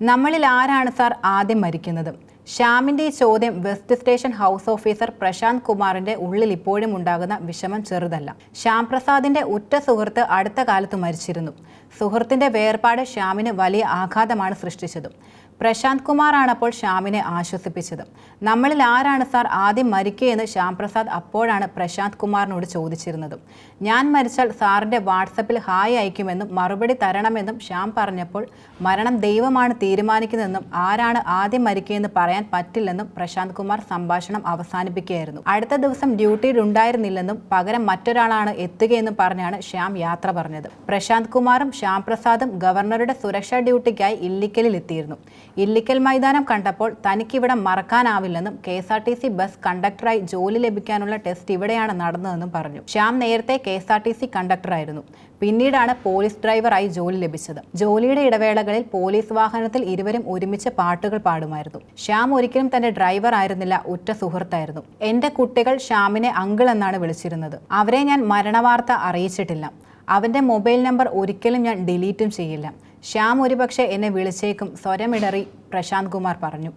നമ്മളിൽ ആരാണ് സാർ ആദ്യം മരിക്കുന്നത്? ശ്യാമിന്റെ ഈ ചോദ്യം west station house officer Prashant കുമാറിന്റെ ഉള്ളിൽ ഇപ്പോഴും ഉണ്ടാകുന്ന വിഷമം ചെറുതല്ല. ശ്യാം പ്രസാദിന്റെ ഉറ്റ സുഹൃത്ത് അടുത്ത കാലത്ത് മരിച്ചിരുന്നു. സുഹൃത്തിന്റെ വേർപാട് ശ്യാമിന് വലിയ ആഘാതമാണ് സൃഷ്ടിച്ചത്. പ്രശാന്ത് കുമാറാണ് അപ്പോൾ ശ്യാമിനെ ആശ്വസിപ്പിച്ചത്. നമ്മളിൽ ആരാണ് സാർ ആദ്യം മരിക്കുകയെന്ന് ശ്യാം പ്രസാദ് അപ്പോഴാണ് പ്രശാന്ത് കുമാറിനോട് ചോദിച്ചിരുന്നത്. ഞാൻ മരിച്ചാൽ സാറിന്റെ വാട്സപ്പിൽ ഹായ് അയക്കുമെന്നും മറുപടി തരണമെന്നും ശ്യാം പറഞ്ഞപ്പോൾ മരണം ദൈവമാണ് തീരുമാനിക്കുന്നതെന്നും ആരാണ് ആദ്യം മരിക്കുകയെന്ന് പറയാൻ പറ്റില്ലെന്നും പ്രശാന്ത് കുമാർ സംഭാഷണം അവസാനിപ്പിക്കുകയായിരുന്നു. അടുത്ത ദിവസം ഡ്യൂട്ടിയിൽ ഉണ്ടായിരുന്നില്ലെന്നും പകരം മറ്റൊരാളാണ് എത്തുകയെന്നും പറഞ്ഞാണ് ശ്യാം യാത്ര പറഞ്ഞത്. പ്രശാന്ത് കുമാറും ശ്യാം പ്രസാദും ഗവർണറുടെ സുരക്ഷാ ഡ്യൂട്ടിക്കായി ഇല്ലിക്കലിൽ എത്തിയിരുന്നു. ഇല്ലിക്കൽ മൈതാനം കണ്ടപ്പോൾ തനിക്കിവിടെ മറക്കാനാവില്ലെന്നും K S R T C bus കണ്ടക്ടറായി ജോലി ലഭിക്കാനുള്ള ടെസ്റ്റ് ഇവിടെയാണ് നടന്നതെന്നും പറഞ്ഞു. ശ്യാം നേരത്തെ K S R T C കണ്ടക്ടറായിരുന്നു. പിന്നീടാണ് പോലീസ് ഡ്രൈവറായി ജോലി ലഭിച്ചത്. ജോലിയുടെ ഇടവേളകളിൽ പോലീസ് വാഹനത്തിൽ ഇരുവരും ഒരുമിച്ച് പാട്ടുകൾ പാടുമായിരുന്നു. ശ്യാം ഒരിക്കലും തന്റെ ഡ്രൈവർ ആയിരുന്നില്ല ഉറ്റ സുഹൃത്തായിരുന്നു. എന്റെ കുട്ടികൾ ശ്യാമിനെ അങ്കിൾ എന്നാണ് വിളിച്ചിരുന്നത്. അവരെ ഞാൻ മരണവാർത്ത അറിയിച്ചിട്ടില്ല. അവന്റെ മൊബൈൽ നമ്പർ ഒരിക്കലും ഞാൻ ഡിലീറ്റും ചെയ്യില്ല. ശ്യാം ഒരുപക്ഷെ എന്നെ വിളിച്ചേക്കും സ്വരമിടറി പ്രശാന്ത് കുമാർ പറഞ്ഞു.